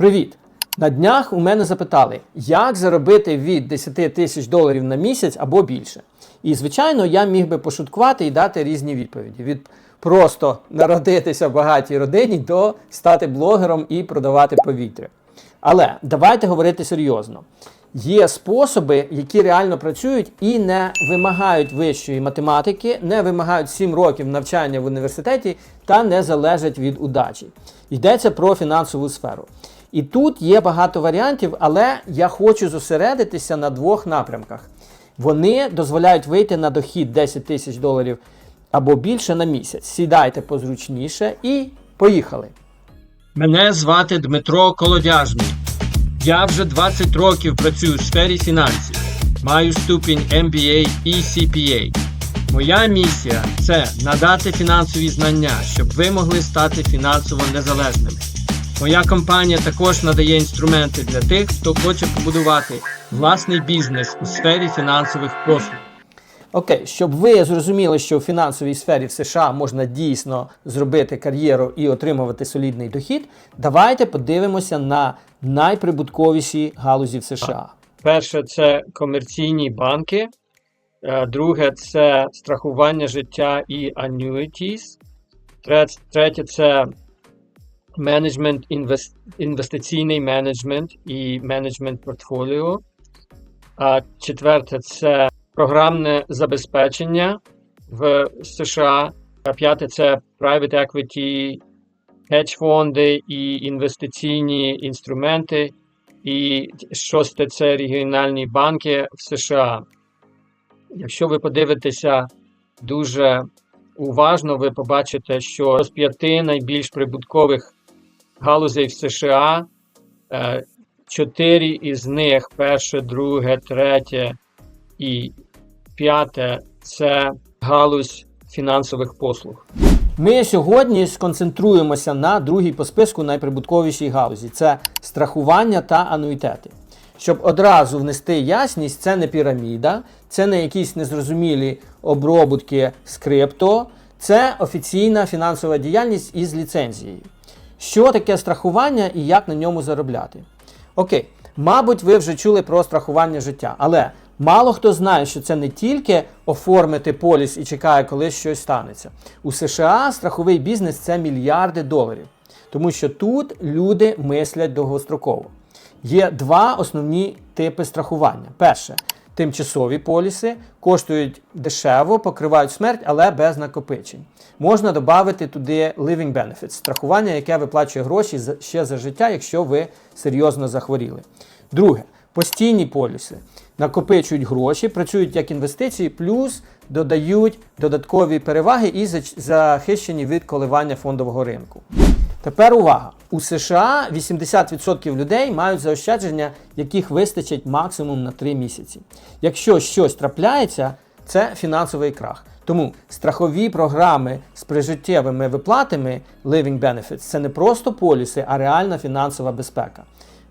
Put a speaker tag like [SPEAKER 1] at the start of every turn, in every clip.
[SPEAKER 1] Привіт! На днях у мене запитали, як заробити від 10 тисяч доларів на місяць або більше. І, звичайно, я міг би пошуткувати і дати різні відповіді: від просто народитися в багатій родині до стати блогером і продавати повітря. Але давайте говорити серйозно. Є способи, які реально працюють і не вимагають вищої математики, не вимагають 7 років навчання в університеті та не залежать від удачі. Йдеться про фінансову сферу. І тут є багато варіантів, але я хочу зосередитися на двох напрямках. Вони дозволяють вийти на дохід 10 тисяч доларів або більше на місяць. Сідайте позручніше і поїхали.
[SPEAKER 2] Мене звати Дмитро Колодяжний. Я вже 20 років працюю в сфері фінансів. Маю ступінь MBA і CPA. Моя місія це надати фінансові знання, щоб ви могли стати фінансово незалежними. Моя компанія також надає інструменти для тих, хто хоче побудувати власний бізнес у сфері фінансових послуг.
[SPEAKER 1] Окей, щоб ви зрозуміли, що в фінансовій сфері в США можна дійсно зробити кар'єру і отримувати солідний дохід, давайте подивимося на найприбутковіші галузі в США.
[SPEAKER 2] Перше це комерційні банки, Е, друге це страхування життя і annuities. Третє це менеджмент, інвес- інвестиційний менеджмент і менеджмент портфоліо. А четверте це програмне забезпечення в США. А п'яте це private equity, hedge фонди і інвестиційні інструменти. І шосте це регіональні банки в США. Якщо ви подивитеся дуже уважно, ви побачите, що з п'яти найбільш прибуткових галузей в США, е, чотири із них, перше, друге, третє і п'яте це галузь фінансових послуг.
[SPEAKER 1] Ми сьогодні сконцентруємося на другій по списку найприбутковішій галузі це страхування та ануїтети. Щоб одразу внести ясність, це не піраміда, це не якісь незрозумілі обробутки з крипто, це офіційна фінансова діяльність із ліцензією. Що таке страхування і як на ньому заробляти? Окей, мабуть, ви вже чули про страхування життя, але мало хто знає, що це не тільки оформити поліс і чекає, коли щось станеться. У США страховий бізнес це мільярди доларів, тому що тут люди мислять довгостроково. Є два основні типи страхування. Перше тимчасові поліси коштують дешево, покривають смерть, але без накопичень. Можна додати туди living benefits, страхування, яке виплачує гроші ще за життя, якщо ви серйозно захворіли. Друге постійні поліси накопичують гроші, працюють як інвестиції, плюс додають додаткові переваги і захищені від коливання фондового ринку. Тепер увага! У США 80% людей мають заощадження, яких вистачить максимум на 3 місяці. Якщо щось трапляється, це фінансовий крах. Тому страхові програми з прижиттєвими виплатами Living Benefits це не просто поліси, а реальна фінансова безпека.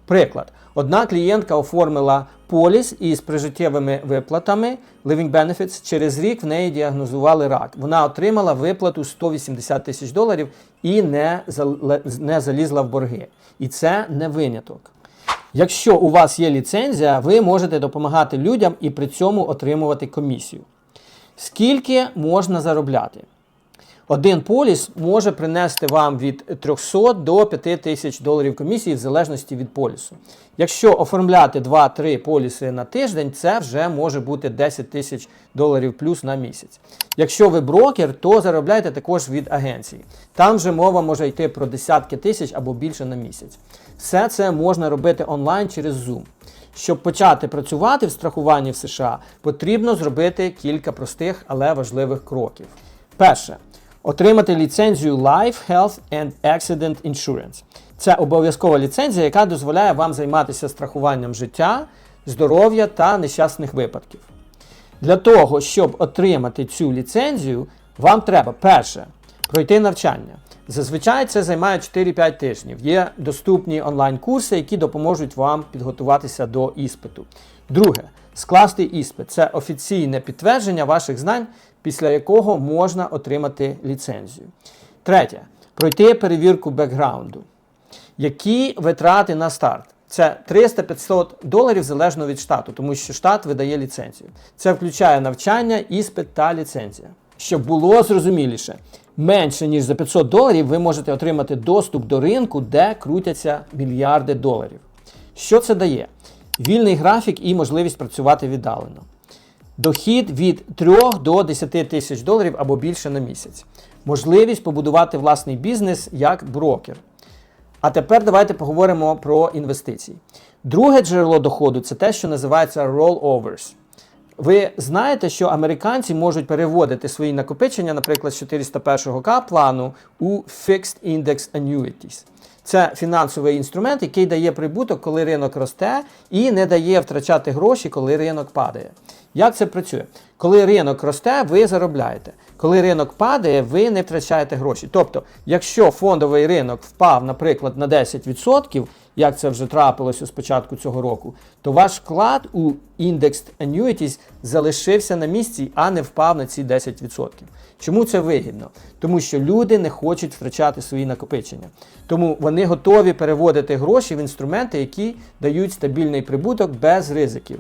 [SPEAKER 1] Приклад: одна клієнтка оформила поліс із прижиттєвими виплатами Living Benefits. Через рік в неї діагнозували рак. Вона отримала виплату 180 тисяч доларів і не, не залізла в борги. І це не виняток. Якщо у вас є ліцензія, ви можете допомагати людям і при цьому отримувати комісію. Скільки можна заробляти? Один поліс може принести вам від 300 до 5 тисяч доларів комісії в залежності від полісу. Якщо оформляти 2-3 поліси на тиждень, це вже може бути 10 тисяч доларів плюс на місяць. Якщо ви брокер, то заробляйте також від агенції. Там вже мова може йти про десятки тисяч або більше на місяць. Все це можна робити онлайн через Zoom. Щоб почати працювати в страхуванні в США, потрібно зробити кілька простих, але важливих кроків. Перше. Отримати ліцензію Life, Health and Accident Insurance. Це обов'язкова ліцензія, яка дозволяє вам займатися страхуванням життя, здоров'я та нещасних випадків. Для того, щоб отримати цю ліцензію, вам треба перше пройти навчання. Зазвичай це займає 4-5 тижнів. Є доступні онлайн-курси, які допоможуть вам підготуватися до іспиту. Друге, скласти іспит це офіційне підтвердження ваших знань, після якого можна отримати ліцензію. Третє пройти перевірку бекграунду. Які витрати на старт? Це 300-500 доларів залежно від штату, тому що штат видає ліцензію. Це включає навчання, іспит та ліцензія. Щоб було зрозуміліше, менше ніж за 500 доларів ви можете отримати доступ до ринку, де крутяться мільярди доларів. Що це дає? Вільний графік і можливість працювати віддалено. Дохід від 3 до 10 тисяч доларів або більше на місяць. Можливість побудувати власний бізнес як брокер. А тепер давайте поговоримо про інвестиції. Друге джерело доходу це те, що називається rollovers. Ви знаєте, що американці можуть переводити свої накопичення, наприклад, з 401к плану у Fixed Index Annuities. Це фінансовий інструмент, який дає прибуток, коли ринок росте, і не дає втрачати гроші, коли ринок падає. Як це працює? Коли ринок росте, ви заробляєте. Коли ринок падає, ви не втрачаєте гроші. Тобто, якщо фондовий ринок впав, наприклад, на 10%, як це вже трапилося з початку цього року, то ваш вклад у Indexed Annuities залишився на місці, а не впав на ці 10%. Чому це вигідно? Тому що люди не хочуть втрачати свої накопичення. Тому вони готові переводити гроші в інструменти, які дають стабільний прибуток без ризиків.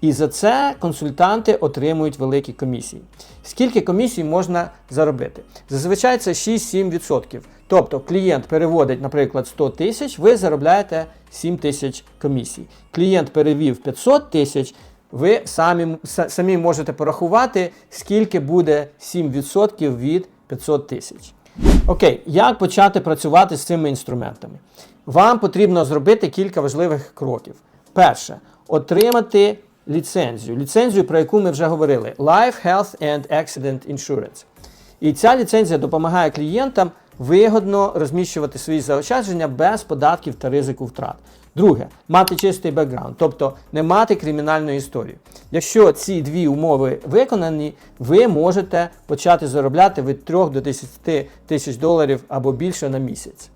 [SPEAKER 1] І за це консультанти отримують великі комісії. Скільки комісій можна заробити? Зазвичай це 6-7%. Тобто клієнт переводить, наприклад, 100 тисяч, ви заробляєте 7 тисяч комісій. Клієнт перевів 500 тисяч, ви самі, самі можете порахувати, скільки буде 7% від 500 тисяч. Окей, як почати працювати з цими інструментами? Вам потрібно зробити кілька важливих кроків. Перше, отримати ліцензію. Ліцензію, про яку ми вже говорили: Life, Health and Accident Insurance. І ця ліцензія допомагає клієнтам вигодно розміщувати свої заощадження без податків та ризику втрат. Друге, мати чистий бекграунд, тобто не мати кримінальної історії. Якщо ці дві умови виконані, ви можете почати заробляти від 3 до 10 тисяч доларів або більше на місяць.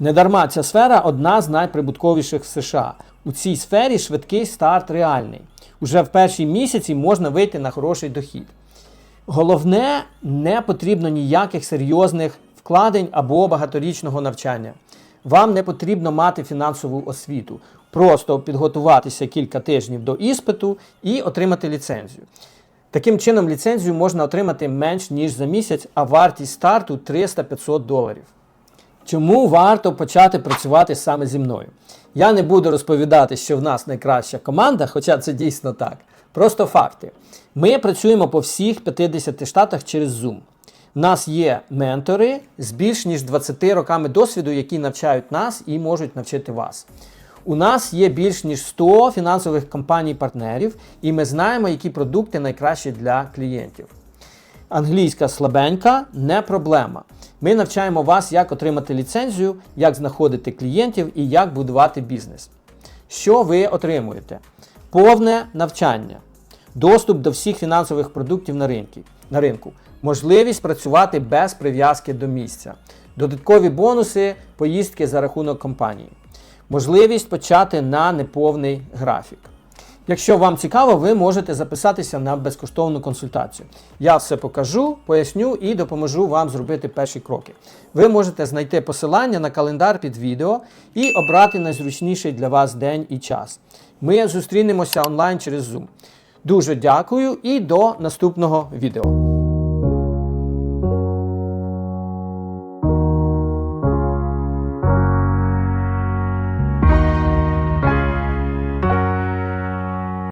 [SPEAKER 1] Недарма ця сфера одна з найприбутковіших в США. У цій сфері швидкий старт реальний. Уже в першій місяці можна вийти на хороший дохід. Головне, не потрібно ніяких серйозних вкладень або багаторічного навчання. Вам не потрібно мати фінансову освіту, просто підготуватися кілька тижнів до іспиту і отримати ліцензію. Таким чином, ліцензію можна отримати менш ніж за місяць, а вартість старту 300-500 доларів. Чому варто почати працювати саме зі мною? Я не буду розповідати, що в нас найкраща команда, хоча це дійсно так. Просто факти. Ми працюємо по всіх 50 штатах через Zoom. У нас є ментори з більш ніж 20 роками досвіду, які навчають нас і можуть навчити вас. У нас є більш ніж 100 фінансових компаній-партнерів, і ми знаємо, які продукти найкращі для клієнтів. Англійська слабенька не проблема. Ми навчаємо вас, як отримати ліцензію, як знаходити клієнтів і як будувати бізнес. Що ви отримуєте? Повне навчання, доступ до всіх фінансових продуктів на, ринку, на ринку, можливість працювати без прив'язки до місця, додаткові бонуси, поїздки за рахунок компанії, можливість почати на неповний графік. Якщо вам цікаво, ви можете записатися на безкоштовну консультацію. Я все покажу, поясню і допоможу вам зробити перші кроки. Ви можете знайти посилання на календар під відео і обрати найзручніший для вас день і час. Ми зустрінемося онлайн через Zoom. Дуже дякую і до наступного відео.